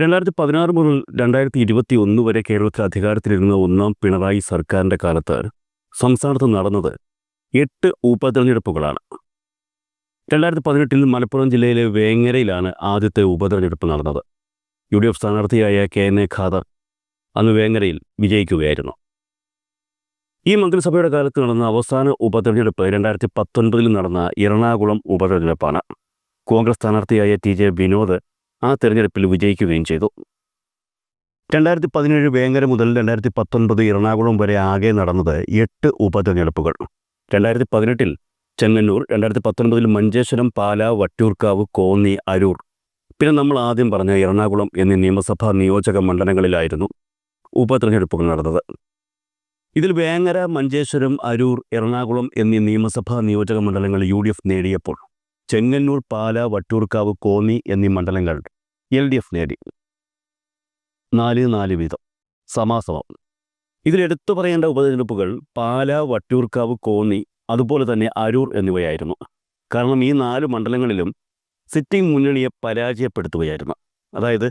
രണ്ടായിരത്തി പതിനാറ് മുതൽ രണ്ടായിരത്തി ഇരുപത്തി ഒന്ന് വരെ കേരളത്തിൽ അധികാരത്തിലിരുന്ന ഒന്നാം പിണറായി സർക്കാരിന്റെ കാലത്ത് സംസ്ഥാനത്ത് നടന്നത് എട്ട് ഉപതെരഞ്ഞെടുപ്പുകളാണ്. രണ്ടായിരത്തി പതിനെട്ടിൽ മലപ്പുറം ജില്ലയിലെ വേങ്ങരയിലാണ് ആദ്യത്തെ ഉപതെരഞ്ഞെടുപ്പ് നടന്നത്. യു ഡി എഫ് സ്ഥാനാർത്ഥിയായ കെ എൻ എ ഖാദർ അന്ന് വേങ്ങരയിൽ വിജയിക്കുകയായിരുന്നു. ഈ മന്ത്രിസഭയുടെ കാലത്ത് നടന്ന അവസാന ഉപതെരഞ്ഞെടുപ്പ് രണ്ടായിരത്തി പത്തൊൻപതിൽ നടന്ന എറണാകുളം ഉപതെരഞ്ഞെടുപ്പാണ്. കോൺഗ്രസ് സ്ഥാനാർത്ഥിയായ ടി ജെ വിനോദ് ആ തിരഞ്ഞെടുപ്പിൽ വിജയിക്കുകയും ചെയ്തു. രണ്ടായിരത്തി പതിനേഴ് വേങ്ങര മുതൽ രണ്ടായിരത്തി പത്തൊൻപത് എറണാകുളം വരെ ആകെ നടന്നത് എട്ട് ഉപതെരഞ്ഞെടുപ്പുകൾ. രണ്ടായിരത്തി പതിനെട്ടിൽ ചെങ്ങന്നൂർ രണ്ടായിരത്തി പത്തൊൻപതിൽ മഞ്ചേശ്വരം പാല വട്ടിയൂർക്കാവ് കോന്നി അരൂർ. പിന്നെ നമ്മൾ ആദ്യം പറഞ്ഞ എറണാകുളം എന്നീ നിയമസഭാ നിയോജക മണ്ഡലങ്ങളിലായിരുന്നു ഉപതെരഞ്ഞെടുപ്പുകൾ നടന്നത്. ഇതിൽ വേങ്ങര മഞ്ചേശ്വരം അരൂർ എറണാകുളം എന്നീ നിയമസഭാ നിയോജക മണ്ഡലങ്ങൾ യു നേടിയപ്പോൾ ചെങ്ങന്നൂർ പാല വട്ടൂർക്കാവ് കോന്നി എന്നീ മണ്ഡലങ്ങൾ എൽ ഡി എഫ് നേടി. നാല് നാല് വീതം. സമാസമം. ഇതിലെടുത്തു പറയേണ്ട ഉപതെരഞ്ഞെടുപ്പുകൾ പാല വട്ടിയൂർക്കാവ് കോന്നി അതുപോലെ തന്നെ അരൂർ എന്നിവയായിരുന്നു. കാരണം ഈ നാല് മണ്ഡലങ്ങളിലും സിറ്റിംഗ് മുന്നണിയെ പരാജയപ്പെടുത്തുകയായിരുന്നു. അതായത്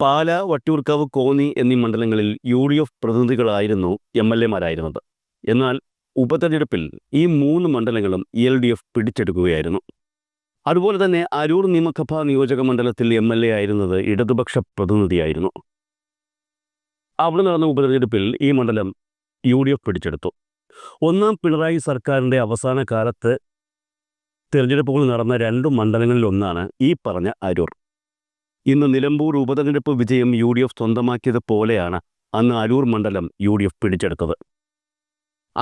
പാല വട്ടിയൂർക്കാവ് കോന്നി എന്നീ മണ്ഡലങ്ങളിൽ യു ഡി എഫ് പ്രതിനിധികളായിരുന്നു എം എൽ എമാരായിരുന്നത്. എന്നാൽ ഉപതെരഞ്ഞെടുപ്പിൽ ഈ മൂന്ന് മണ്ഡലങ്ങളും എൽ ഡി എഫ് പിടിച്ചെടുക്കുകയായിരുന്നു. അതുപോലെ തന്നെ അരൂർ നിയമസഭാ നിയോജക മണ്ഡലത്തിൽ എം എൽ എ ആയിരുന്നത് ഇടതുപക്ഷ പ്രതിനിധിയായിരുന്നു. അവിടെ നടന്ന ഉപതെരഞ്ഞെടുപ്പിൽ ഈ മണ്ഡലം യു ഡി എഫ് പിടിച്ചെടുത്തു. ഒന്നാം പിണറായി സർക്കാരിന്റെ അവസാന കാലത്ത് തിരഞ്ഞെടുപ്പുകൾ നടന്ന രണ്ട് മണ്ഡലങ്ങളിലൊന്നാണ് ഈ പറഞ്ഞ അരൂർ. ഇന്ന് നിലമ്പൂർ ഉപതെരഞ്ഞെടുപ്പ് വിജയം യു ഡി എഫ് സ്വന്തമാക്കിയത് പോലെയാണ് അന്ന് അരൂർ മണ്ഡലം യു ഡി എഫ് പിടിച്ചെടുത്തത്.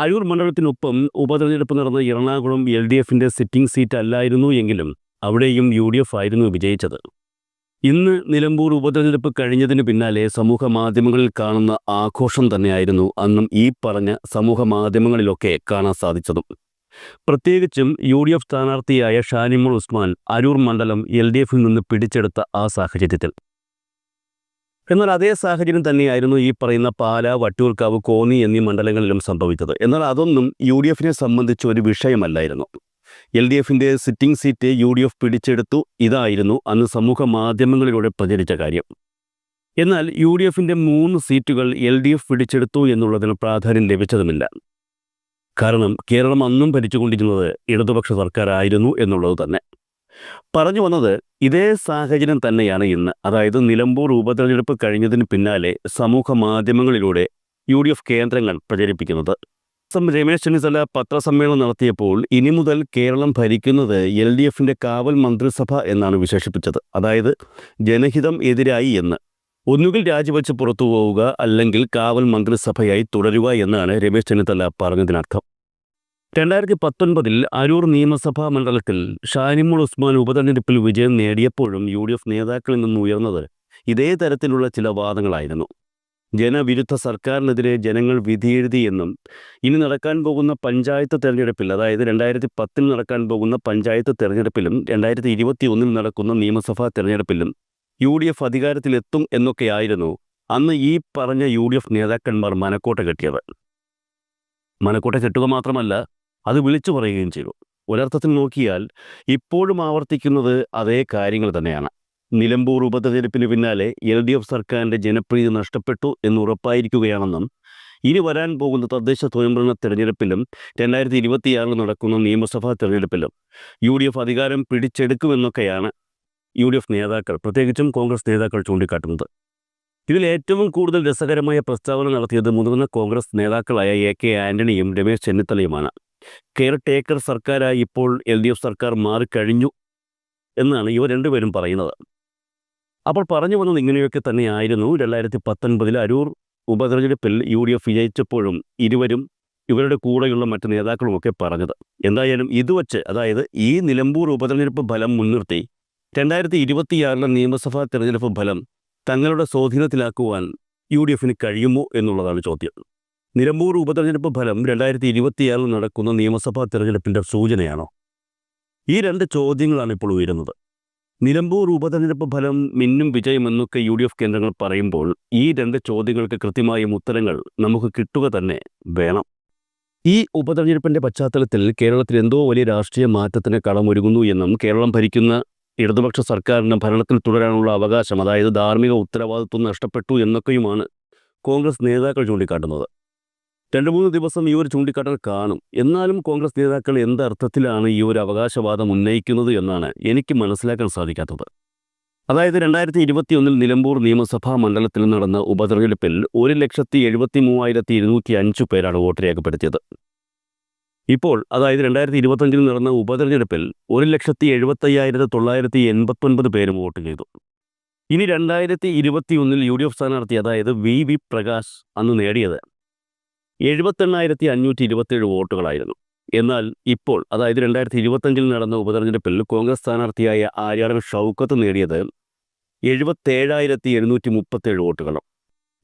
അരൂർ മണ്ഡലത്തിനൊപ്പം ഉപതെരഞ്ഞെടുപ്പ് നടന്ന എറണാകുളം എൽ ഡി എഫിന്റെ സിറ്റിംഗ് സീറ്റ് അല്ലായിരുന്നു എങ്കിലും അവിടെയും യു ഡി എഫ് ആയിരുന്നു വിജയിച്ചത്. ഇന്ന് നിലമ്പൂർ ഉപതെരഞ്ഞെടുപ്പ് കഴിഞ്ഞതിന് പിന്നാലെ സമൂഹ മാധ്യമങ്ങളിൽ കാണുന്ന ആഘോഷം തന്നെയായിരുന്നു അന്നും ഈ പറഞ്ഞ സമൂഹ മാധ്യമങ്ങളിലൊക്കെ കാണാൻ സാധിച്ചതും. പ്രത്യേകിച്ചും യു ഡി എഫ് സ്ഥാനാർത്ഥിയായ ഷാനിമോൾ ഉസ്മാൻ അരൂർ മണ്ഡലം എൽ ഡി എഫിൽ നിന്ന് പിടിച്ചെടുത്ത ആ സാഹചര്യത്തിൽ. എന്നാൽ അതേ സാഹചര്യം തന്നെയായിരുന്നു ഈ പറയുന്ന പാല വട്ടിയൂർക്കാവ് കോന്നി എന്നീ മണ്ഡലങ്ങളിലും സംഭവിച്ചത്. എന്നാൽ അതൊന്നും യു ഡി എഫിനെ സംബന്ധിച്ച് ഒരു വിഷയമല്ലായിരുന്നു. എൽ ഡി എഫിന്റെ sitting seat U D F പിടിച്ചെടുത്തു. ഇതായിരുന്നു അന്ന് സമൂഹ മാധ്യമങ്ങളിലൂടെ പ്രചരിച്ച കാര്യം. എന്നാൽ യു ഡി എഫിന്റെ മൂന്ന് സീറ്റുകൾ എൽ ഡി എഫ് പിടിച്ചെടുത്തു എന്നുള്ളതിന് പ്രാധാന്യം ലഭിച്ചതുമില്ല. കാരണം കേരളം അന്നും ഭരിച്ചുകൊണ്ടിരുന്നത് ഇടതുപക്ഷ സർക്കാരായിരുന്നു എന്നുള്ളത് തന്നെ. പറഞ്ഞു വന്നത് ഇതേ സാഹചര്യം തന്നെയാണ് ഇന്ന്. അതായത് നിലമ്പൂർ ഉപതെരഞ്ഞെടുപ്പ് കഴിഞ്ഞതിന് പിന്നാലെ സമൂഹ മാധ്യമങ്ങളിലൂടെ യു ഡി എഫ് കേന്ദ്രങ്ങൾ പ്രചരിപ്പിക്കുന്നത്. എം രമേശ് ചെന്നിത്തല പത്രസമ്മേളനം നടത്തിയപ്പോൾ ഇനി മുതൽ കേരളം ഭരിക്കുന്നത് എൽ ഡി എഫിന്റെ കാവൽ മന്ത്രിസഭ എന്നാണ് വിശേഷിപ്പിച്ചത്. അതായത് ജനഹിതം എതിരായി എന്ന്. ഒന്നുകിൽ രാജിവെച്ച് പുറത്തു പോവുക അല്ലെങ്കിൽ കാവൽ മന്ത്രിസഭയായി തുടരുക എന്നാണ് രമേശ് ചെന്നിത്തല പറഞ്ഞതിനർത്ഥം. രണ്ടായിരത്തി പത്തൊൻപതിൽ അരൂർ നിയമസഭാ മണ്ഡലത്തിൽ ഷാനിമോൾ ഉസ്മാൻ ഉപതെരഞ്ഞെടുപ്പിൽ വിജയം നേടിയപ്പോഴും യു ഡി എഫ് നേതാക്കളിൽ നിന്ന് ഉയർന്നത് ഇതേ തരത്തിലുള്ള ചില വാദങ്ങളായിരുന്നു. ജനവിരുദ്ധ സർക്കാരിനെതിരെ ജനങ്ങൾ വിധിയെഴുതി എന്നും ഇനി നടക്കാൻ പോകുന്ന പഞ്ചായത്ത് തെരഞ്ഞെടുപ്പിൽ അതായത് രണ്ടായിരത്തി പത്തിൽ നടക്കാൻ പോകുന്ന പഞ്ചായത്ത് തെരഞ്ഞെടുപ്പിലും രണ്ടായിരത്തി ഇരുപത്തി ഒന്നിൽ നടക്കുന്ന നിയമസഭാ തെരഞ്ഞെടുപ്പിലും യു ഡി എഫ് അധികാരത്തിലെത്തും എന്നൊക്കെയായിരുന്നു അന്ന് ഈ പറഞ്ഞ യു ഡി എഫ് നേതാക്കന്മാർ മനക്കോട്ട കെട്ടിയത് മനക്കോട്ട കെട്ടുക മാത്രമല്ല അത് വിളിച്ചു പറയുകയും ചെയ്തു. ഒരർത്ഥത്തിൽ നോക്കിയാൽ ഇപ്പോഴും ആവർത്തിക്കുന്നത് അതേ കാര്യങ്ങൾ തന്നെയാണ്. നിലമ്പൂർ ഉപതെരഞ്ഞെടുപ്പിന് പിന്നാലെ എൽ ഡി എഫ് സർക്കാരിന്റെ ജനപ്രീതി നഷ്ടപ്പെട്ടു എന്ന് ഉറപ്പായിരിക്കുകയാണെന്നും ഇനി വരാൻ പോകുന്ന തദ്ദേശ സ്വയംഭരണ തെരഞ്ഞെടുപ്പിലും രണ്ടായിരത്തി ഇരുപത്തിയാറിൽ നടക്കുന്ന നിയമസഭാ തെരഞ്ഞെടുപ്പിലും യു ഡി എഫ് അധികാരം പിടിച്ചെടുക്കുമെന്നൊക്കെയാണ് യു ഡി എഫ് നേതാക്കൾ പ്രത്യേകിച്ചും കോൺഗ്രസ് നേതാക്കൾ ചൂണ്ടിക്കാട്ടുന്നത്. ഇതിൽ ഏറ്റവും കൂടുതൽ രസകരമായ പ്രസ്താവന നടത്തിയത് മുതിർന്ന കോൺഗ്രസ് നേതാക്കളായ എ കെ ആന്റണിയും രമേശ് ചെന്നിത്തലയുമാണ്. കെയർ ടേക്കർ സർക്കാരായി ഇപ്പോൾ എൽ ഡി എഫ് സർക്കാർ മാറിക്കഴിഞ്ഞു എന്നാണ് ഇവർ രണ്ടുപേരും പറയുന്നത്. അപ്പോൾ പറഞ്ഞു വന്നത് ഇങ്ങനെയൊക്കെ തന്നെയായിരുന്നു. രണ്ടായിരത്തി പത്തൊൻപതിൽ അരൂർ ഉപതെരഞ്ഞെടുപ്പിൽ യു ഡി എഫ് വിജയിച്ചപ്പോഴും ഇരുവരും ഇവരുടെ കൂടെയുള്ള മറ്റ് നേതാക്കളുമൊക്കെ പറഞ്ഞത്. എന്തായാലും ഇത് വച്ച് അതായത് ഈ നിലമ്പൂർ ഉപതെരഞ്ഞെടുപ്പ് ഫലം മുൻനിർത്തി രണ്ടായിരത്തി ഇരുപത്തിയാറിലെ നിയമസഭാ തെരഞ്ഞെടുപ്പ് ഫലം തങ്ങളുടെ സ്വാധീനത്തിലാക്കുവാൻ യു ഡി എഫിന് കഴിയുമോ എന്നുള്ളതാണ് ചോദ്യം. നിലമ്പൂർ ഉപതെരഞ്ഞെടുപ്പ് ഫലം രണ്ടായിരത്തി ഇരുപത്തിയാറിൽ നടക്കുന്ന നിയമസഭാ തെരഞ്ഞെടുപ്പിന്റെ സൂചനയാണോ? ഈ രണ്ട് ചോദ്യങ്ങളാണ് ഇപ്പോൾ ഉയരുന്നത്. നിലമ്പൂർ ഉപതെരഞ്ഞെടുപ്പ് ഫലം മിന്നും വിജയമെന്നൊക്കെ യു ഡി എഫ് കേന്ദ്രങ്ങൾ പറയുമ്പോൾ ഈ രണ്ട് ചോദ്യങ്ങൾക്ക് കൃത്യമായും ഉത്തരങ്ങൾ നമുക്ക് കിട്ടുക തന്നെ വേണം. ഈ ഉപതെരഞ്ഞെടുപ്പിന്റെ പശ്ചാത്തലത്തിൽ കേരളത്തിൽ എന്തോ വലിയ രാഷ്ട്രീയ മാറ്റത്തിന് കളമൊരുങ്ങുന്നു എന്നും കേരളം ഭരിക്കുന്ന ഇടതുപക്ഷ സർക്കാരിന് ഭരണത്തിൽ തുടരാനുള്ള അവകാശം അതായത് ധാർമ്മിക ഉത്തരവാദിത്വം നഷ്ടപ്പെട്ടു എന്നൊക്കെയുമാണ് കോൺഗ്രസ് നേതാക്കൾ ചൂണ്ടിക്കാട്ടുന്നത്. രണ്ട് മൂന്ന് ദിവസം ഈ ഒരു ചൂണ്ടിക്കാട്ടൽ കാണും. എന്നാലും കോൺഗ്രസ് നേതാക്കൾ എന്തർത്ഥത്തിലാണ് ഈ ഒരു അവകാശവാദം ഉന്നയിക്കുന്നത് എന്നാണ് എനിക്ക് മനസ്സിലാക്കാൻ സാധിക്കാത്തത്. അതായത് രണ്ടായിരത്തി ഇരുപത്തിയൊന്നിൽ നിലമ്പൂർ നിയമസഭാ മണ്ഡലത്തിൽ നടന്ന ഉപതെരഞ്ഞെടുപ്പിൽ ഒരു ലക്ഷത്തി എഴുപത്തി മൂവായിരത്തി ഇരുന്നൂറ്റി അഞ്ച് പേരാണ് വോട്ട് രേഖപ്പെടുത്തിയത്. ഇപ്പോൾ അതായത് രണ്ടായിരത്തി ഇരുപത്തഞ്ചിൽ നടന്ന ഉപതെരഞ്ഞെടുപ്പിൽ ഒരു ലക്ഷത്തി എഴുപത്തയ്യായിരത്തി തൊള്ളായിരത്തി എൺപത്തൊൻപത് പേരും വോട്ട് ചെയ്തു. ഇനി രണ്ടായിരത്തി ഇരുപത്തിയൊന്നിൽ യു ഡി എഫ് സ്ഥാനാർത്ഥി അതായത് വി വി പ്രകാശ് അന്ന് നേടിയത്. എഴുപത്തെണ്ണായിരത്തി അഞ്ഞൂറ്റി ഇരുപത്തേഴ് വോട്ടുകളായിരുന്നു. എന്നാൽ ഇപ്പോൾ അതായത് രണ്ടായിരത്തി ഇരുപത്തഞ്ചിൽ നടന്ന ഉപതെരഞ്ഞെടുപ്പിൽ കോൺഗ്രസ് സ്ഥാനാർത്ഥിയായ ആര്യാടൻ ഷൗക്കത്ത് നേടിയത് എഴുപത്തേഴായിരത്തി എഴുന്നൂറ്റി മുപ്പത്തേഴ് വോട്ടുകളും.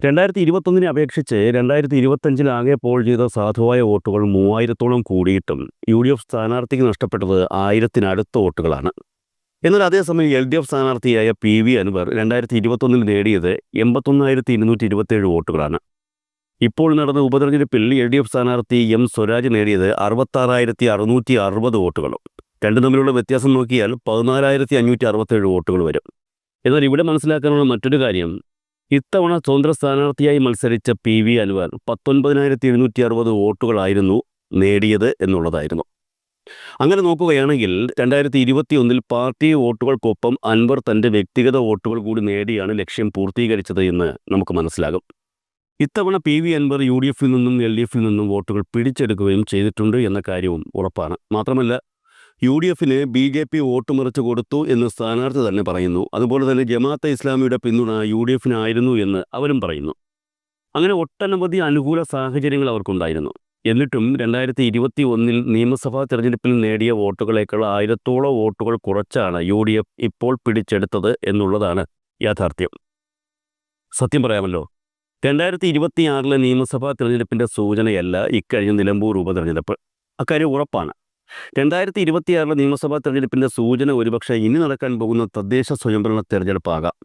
രണ്ടായിരത്തി ഇരുപത്തൊന്നിനെ അപേക്ഷിച്ച് രണ്ടായിരത്തി ഇരുപത്തഞ്ചിൽ ആകെ പോൾ ചെയ്ത സാധുവായ വോട്ടുകൾ മൂവായിരത്തോളം കൂടിയിട്ടും യു ഡി എഫ് സ്ഥാനാർത്ഥിക്ക് നഷ്ടപ്പെട്ടത് ആയിരത്തിനടുത്ത വോട്ടുകളാണ്. എന്നാൽ അതേസമയം എൽ ഡി എഫ് സ്ഥാനാർത്ഥിയായ പി വി അൻവർ രണ്ടായിരത്തി ഇരുപത്തൊന്നിൽ നേടിയത് എൺപത്തൊന്നായിരത്തി ഇരുന്നൂറ്റി ഇരുപത്തേഴ് വോട്ടുകളാണ്. ഇപ്പോൾ നടന്ന ഉപതെരഞ്ഞെടുപ്പിൽ എൽ ഡി എഫ് സ്ഥാനാർത്ഥി എം സ്വരാജ് നേടിയത് അറുപത്താറായിരത്തി അറുന്നൂറ്റി അറുപത് വോട്ടുകളും. രണ്ടും തമ്മിലുള്ള വ്യത്യാസം നോക്കിയാൽ പതിനാലായിരത്തി അഞ്ഞൂറ്റി അറുപത്തേഴ് വോട്ടുകൾ വരും. എന്നാൽ ഇവിടെ മനസ്സിലാക്കാനുള്ള മറ്റൊരു കാര്യം ഇത്തവണ സ്വതന്ത്ര സ്ഥാനാർത്ഥിയായി മത്സരിച്ച പി വി അൻവർ പത്തൊൻപതിനായിരത്തി എഴുന്നൂറ്റി അറുപത് വോട്ടുകളായിരുന്നു നേടിയത് എന്നുള്ളതായിരുന്നു. അങ്ങനെ നോക്കുകയാണെങ്കിൽ രണ്ടായിരത്തി ഇരുപത്തി ഒന്നിൽ പാർട്ടി വോട്ടുകൾക്കൊപ്പം അൻവർ തന്റെ വ്യക്തിഗത വോട്ടുകൾ കൂടി നേടിയാണ് ലക്ഷ്യം പൂർത്തീകരിച്ചത് എന്ന് നമുക്ക് മനസ്സിലാകും. ഇത്തവണ P V Anvar U D എഫിൽ നിന്നും എൽ ഡി എഫിൽ നിന്നും വോട്ടുകൾ പിടിച്ചെടുക്കുകയും ചെയ്തിട്ടുണ്ട് എന്ന കാര്യവും ഉറപ്പാണ്. മാത്രമല്ല യു ഡി എഫിന് ബി ജെ പി വോട്ട് മറിച്ചു കൊടുത്തു എന്ന് സ്ഥാനാർത്ഥി തന്നെ പറയുന്നു. അതുപോലെ തന്നെ ജമാഅത്തെ ഇസ്ലാമിയുടെ പിന്തുണ യു ഡി എഫിനായിരുന്നു എന്ന് അവരും പറയുന്നു. അങ്ങനെ ഒട്ടനവധി അനുകൂല സാഹചര്യങ്ങൾ അവർക്കുണ്ടായിരുന്നു. എന്നിട്ടും രണ്ടായിരത്തി ഇരുപത്തി ഒന്നിൽ നിയമസഭാ തെരഞ്ഞെടുപ്പിൽ നേടിയ വോട്ടുകളേക്കാൾ ആയിരത്തോളം വോട്ടുകൾ കുറച്ചാണ് യു ഡി എഫ് ഇപ്പോൾ പിടിച്ചെടുത്തത് എന്നുള്ളതാണ് യാഥാർത്ഥ്യം. സത്യം പറയാമല്ലോ രണ്ടായിരത്തി ഇരുപത്തിയാറിലെ നിയമസഭാ തിരഞ്ഞെടുപ്പിന്റെ സൂചനയല്ല ഇക്കഴിഞ്ഞ നിലമ്പൂർ ഉപതെരഞ്ഞെടുപ്പ്. അക്കാര്യം ഉറപ്പാണ്. രണ്ടായിരത്തി ഇരുപത്തിയാറിലെ നിയമസഭാ തിരഞ്ഞെടുപ്പിന്റെ സൂചന ഒരുപക്ഷെ ഇനി നടക്കാൻ പോകുന്ന തദ്ദേശ സ്വയംഭരണ തെരഞ്ഞെടുപ്പാകാം.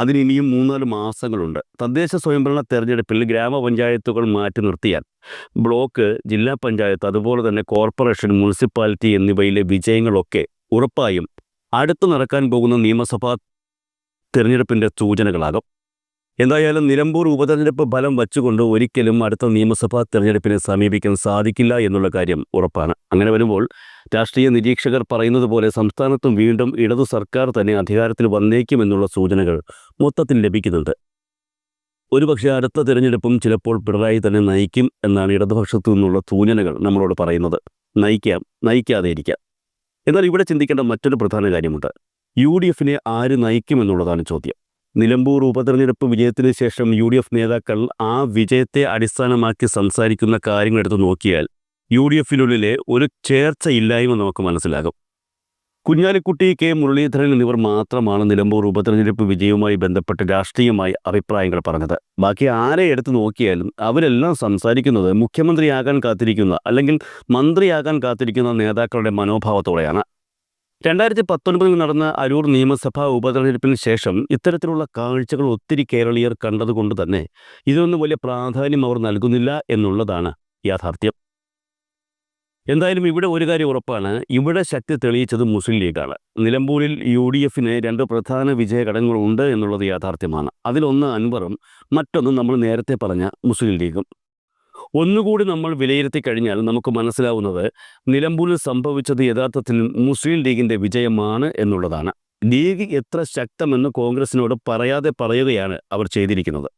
അതിന് ഇനിയും മൂന്നാൽ മാസങ്ങളുണ്ട്. തദ്ദേശ സ്വയംഭരണ തെരഞ്ഞെടുപ്പിൽ ഗ്രാമപഞ്ചായത്തുകൾ മാറ്റി നിർത്തിയാൽ ബ്ലോക്ക് ജില്ലാ പഞ്ചായത്ത് അതുപോലെ തന്നെ കോർപ്പറേഷൻ മുനിസിപ്പാലിറ്റി എന്നിവയിലെ വിജയങ്ങളൊക്കെ ഉറപ്പായും അടുത്ത് നടക്കാൻ പോകുന്ന നിയമസഭാ തിരഞ്ഞെടുപ്പിന്റെ സൂചനകളാകും. എന്തായാലും നിലമ്പൂർ ഉപതെരഞ്ഞെടുപ്പ് ഫലം വച്ചുകൊണ്ട് ഒരിക്കലും അടുത്ത നിയമസഭാ തെരഞ്ഞെടുപ്പിനെ സമീപിക്കാൻ സാധിക്കില്ല എന്നുള്ള കാര്യം ഉറപ്പാണ്. അങ്ങനെ വരുമ്പോൾ രാഷ്ട്രീയ നിരീക്ഷകർ പറയുന്നത് പോലെ സംസ്ഥാനത്തും വീണ്ടും ഇടതു സർക്കാർ തന്നെ അധികാരത്തിൽ വന്നേക്കുമെന്നുള്ള സൂചനകൾ മൊത്തത്തിൽ ലഭിക്കുന്നുണ്ട്. ഒരുപക്ഷെ അടുത്ത തിരഞ്ഞെടുപ്പും ചിലപ്പോൾ പിണറായി തന്നെ നയിക്കും എന്നാണ് ഇടതുപക്ഷത്തു നിന്നുള്ള സൂചനകൾ നമ്മളോട് പറയുന്നത്. നയിക്കാം നയിക്കാതെ ഇരിക്കാം എന്നാൽ ഇവിടെ ചിന്തിക്കേണ്ട മറ്റൊരു പ്രധാന കാര്യമുണ്ട്. യു ഡി എഫിനെ ആര് നയിക്കുമെന്നുള്ളതാണ് ചോദ്യം. നിലമ്പൂർ ഉപതെരഞ്ഞെടുപ്പ് വിജയത്തിന് ശേഷം യു ഡി എഫ് നേതാക്കൾ ആ വിജയത്തെ അടിസ്ഥാനമാക്കി സംസാരിക്കുന്ന കാര്യങ്ങൾ എടുത്തു നോക്കിയാൽ യു ഡി എഫിനുള്ളിലെ ഒരു ചേർച്ചയില്ലായ്മ നമുക്ക് മനസ്സിലാകും. കുഞ്ഞാലിക്കുട്ടി കെ മുരളീധരൻ എന്നിവർ മാത്രമാണ് നിലമ്പൂർ ഉപതെരഞ്ഞെടുപ്പ് വിജയവുമായി ബന്ധപ്പെട്ട് രാഷ്ട്രീയമായി അഭിപ്രായങ്ങൾ പറഞ്ഞത്. ബാക്കി ആരെ എടുത്തു നോക്കിയാലും അവരെല്ലാം സംസാരിക്കുന്നത് മുഖ്യമന്ത്രിയാകാൻ കാത്തിരിക്കുന്ന അല്ലെങ്കിൽ മന്ത്രിയാകാൻ കാത്തിരിക്കുന്ന നേതാക്കളുടെ മനോഭാവത്തോടെയാണ്. രണ്ടായിരത്തി പത്തൊൻപതിൽ നടന്ന അരൂർ നിയമസഭാ ഉപതെരഞ്ഞെടുപ്പിന് ശേഷം ഇത്തരത്തിലുള്ള കാഴ്ചകൾ ഒത്തിരി കേരളീയർ കണ്ടതുകൊണ്ട് തന്നെ ഇതിനൊന്നും വലിയ പ്രാധാന്യം അവർ നൽകുന്നില്ല എന്നുള്ളതാണ് യാഥാർത്ഥ്യം. എന്തായാലും ഇവിടെ ഒരു കാര്യം ഉറപ്പാണ്. ഇവിടെ ശക്തി തെളിയിച്ചത് മുസ്ലിം ലീഗാണ്. നിലമ്പൂരിൽ യു ഡി എഫിന് രണ്ട് പ്രധാന വിജയഘടകങ്ങളുണ്ട് എന്നുള്ളത് യാഥാർത്ഥ്യമാണ്. അതിലൊന്ന് അൻവറും മറ്റൊന്ന് നമ്മൾ നേരത്തെ പറഞ്ഞ മുസ്ലിം ലീഗും. ഒന്നുകൂടി നമ്മൾ വിലയിരുത്തി കഴിഞ്ഞാൽ നമുക്ക് മനസ്സിലാവുന്നത് നിലമ്പൂരിൽ സംഭവിച്ചത് യഥാർത്ഥത്തിൽ മുസ്ലിം ലീഗിന്റെ വിജയമാണ് എന്നുള്ളതാണ്. ലീഗ് എത്ര ശക്തമെന്ന് കോൺഗ്രസിനോട് പറയാതെ പറയുകയാണ് അവർ ചെയ്തിരിക്കുന്നത്.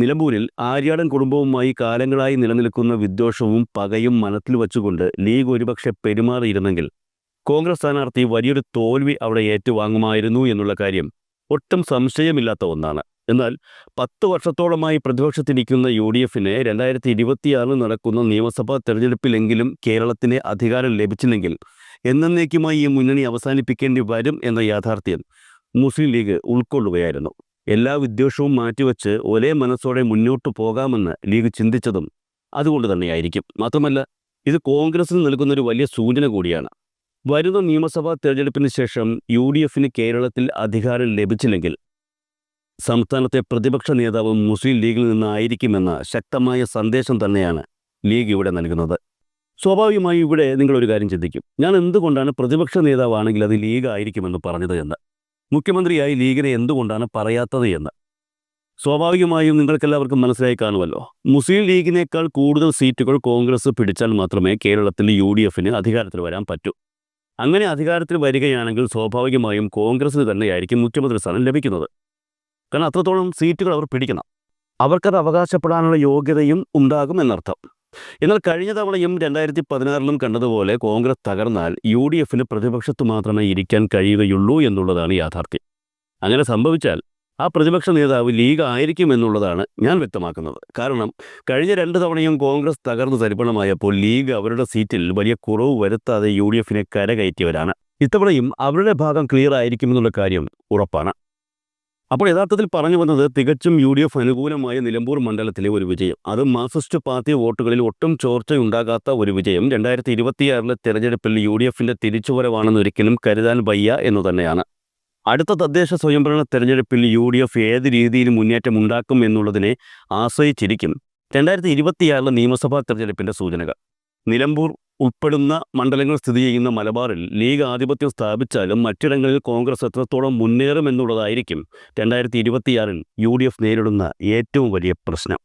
നിലമ്പൂരിൽ ആര്യാടൻ കുടുംബവുമായി കാലങ്ങളായി നിലനിൽക്കുന്ന വിദ്വേഷവും പകയും മനത്തിൽ വച്ചുകൊണ്ട് ലീഗ് ഒരുപക്ഷെ പെരുമാറിയിരുന്നെങ്കിൽ കോൺഗ്രസ് സ്ഥാനാർത്ഥി വലിയൊരു തോൽവി അവിടെ ഏറ്റുവാങ്ങുമായിരുന്നു എന്നുള്ള കാര്യം ഒട്ടും സംശയമില്ലാത്ത ഒന്നാണ്. എന്നാൽ പത്ത് വർഷത്തോളമായി പ്രതിപക്ഷത്തിരിക്കുന്ന യു ഡി എഫിന് രണ്ടായിരത്തി ഇരുപത്തിയാറിൽ നടക്കുന്ന നിയമസഭാ തെരഞ്ഞെടുപ്പിലെങ്കിലും കേരളത്തിന് അധികാരം ലഭിച്ചില്ലെങ്കിൽ എന്നേക്കുമായി ഈ മുന്നണി അവസാനിപ്പിക്കേണ്ടി വരും എന്ന യാഥാർത്ഥ്യം മുസ്ലിം ലീഗ് ഉൾക്കൊള്ളുകയായിരുന്നു. എല്ലാ വിദ്വേഷവും മാറ്റിവെച്ച് ഒരേ മനസ്സോടെ മുന്നോട്ട് പോകാമെന്ന് ലീഗ് ചിന്തിച്ചതും അതുകൊണ്ട് തന്നെയായിരിക്കും. മാത്രമല്ല ഇത് കോൺഗ്രസിന് നൽകുന്നൊരു വലിയ സൂചന കൂടിയാണ്. വരുന്ന നിയമസഭാ തെരഞ്ഞെടുപ്പിന് ശേഷം യു ഡി എഫിന് കേരളത്തിൽ അധികാരം ലഭിച്ചില്ലെങ്കിൽ സംസ്ഥാനത്തെ പ്രതിപക്ഷ നേതാവ് മുസ്ലിം ലീഗിൽ നിന്നായിരിക്കുമെന്ന ശക്തമായ സന്ദേശം തന്നെയാണ് ലീഗ് ഇവിടെ നൽകുന്നത്. സ്വാഭാവികമായും ഇവിടെ നിങ്ങളൊരു കാര്യം ചിന്തിക്കും. ഞാൻ എന്തുകൊണ്ടാണ് പ്രതിപക്ഷ നേതാവാണെങ്കിൽ അത് ലീഗ് ആയിരിക്കുമെന്ന് പറഞ്ഞത് എന്ന്? മുഖ്യമന്ത്രിയായി ലീഗിനെ എന്തുകൊണ്ടാണ് പറയാത്തത് എന്ന്? സ്വാഭാവികമായും നിങ്ങൾക്കെല്ലാവർക്കും മനസ്സിലായി കാണുമല്ലോ. മുസ്ലിം ലീഗിനേക്കാൾ കൂടുതൽ സീറ്റുകൾ കോൺഗ്രസ് പിടിച്ചാൽ മാത്രമേ കേരളത്തിൽ യു ഡി എഫിന് അധികാരത്തിൽ വരാൻ പറ്റൂ. അങ്ങനെ അധികാരത്തിൽ വരികയാണെങ്കിൽ സ്വാഭാവികമായും കോൺഗ്രസിന് തന്നെയായിരിക്കും മുഖ്യമന്ത്രി സ്ഥാനം ലഭിക്കുന്നത്. കാരണം അത്രത്തോളം സീറ്റുകൾ അവർ പിടിക്കണം. അവർക്കത് അവകാശപ്പെടാനുള്ള യോഗ്യതയും ഉണ്ടാകും എന്നർത്ഥം. എന്നാൽ കഴിഞ്ഞ തവണയും രണ്ടായിരത്തി പതിനാറിലും കണ്ടതുപോലെ കോൺഗ്രസ് തകർന്നാൽ യു ഡി എഫിന് പ്രതിപക്ഷത്ത് മാത്രമേ ഇരിക്കാൻ കഴിയുകയുള്ളൂ എന്നുള്ളതാണ് യാഥാർത്ഥ്യം. അങ്ങനെ സംഭവിച്ചാൽ ആ പ്രതിപക്ഷ നേതാവ് ലീഗ് ആയിരിക്കും എന്നുള്ളതാണ് ഞാൻ വ്യക്തമാക്കുന്നത്. കാരണം കഴിഞ്ഞ രണ്ട് തവണയും കോൺഗ്രസ് തകർന്ന് തരിപ്പണമായപ്പോൾ ലീഗ് അവരുടെ സീറ്റിൽ വലിയ കുറവ് വരുത്താതെ യു ഡി എഫിനെ കരകയറ്റിയവരാണ്. ഇത്തവണയും അവരുടെ ഭാഗം ക്ലിയർ ആയിരിക്കുമെന്നുള്ള കാര്യം ഉറപ്പാണ്. അപ്പോൾ യഥാർത്ഥത്തിൽ പറഞ്ഞു വന്നത് തികച്ചും യു ഡി എഫ് അനുകൂലമായ നിലമ്പൂർ മണ്ഡലത്തിലെ ഒരു വിജയം. അത് മാർക്സിസ്റ്റ് പാർട്ടി വോട്ടുകളിൽ ഒട്ടും ചോർച്ചയുണ്ടാകാത്ത ഒരു വിജയം. രണ്ടായിരത്തി ഇരുപത്തിയാറിലെ തെരഞ്ഞെടുപ്പിൽ യു ഡി എഫിന്റെ തിരിച്ചുവരവാണെന്ന് ഒരിക്കലും കരുതാൻ വയ്യ എന്ന് തന്നെയാണ്. അടുത്ത തദ്ദേശ സ്വയംഭരണ തെരഞ്ഞെടുപ്പിൽ യു ഡി എഫ് ഏത് രീതിയിൽ മുന്നേറ്റം ഉണ്ടാക്കും എന്നുള്ളതിനെ ആശ്രയിച്ചിരിക്കും. രണ്ടായിരത്തി ഇരുപത്തിയാറിലെ നിയമസഭാ തെരഞ്ഞെടുപ്പിന്റെ സൂചനകൾ. നിലമ്പൂർ ഉൾപ്പെടുന്ന മണ്ഡലങ്ങൾ സ്ഥിതി ചെയ്യുന്ന മലബാറിൽ ലീഗ് ആധിപത്യം സ്ഥാപിച്ചാലും മറ്റിടങ്ങളിൽ കോൺഗ്രസ് എത്രത്തോളം മുന്നേറുമെന്നുള്ളതായിരിക്കും രണ്ടായിരത്തി ഇരുപത്തിയാറിൽ യു ഡി എഫ് നേരിടുന്ന ഏറ്റവും വലിയ പ്രശ്നം.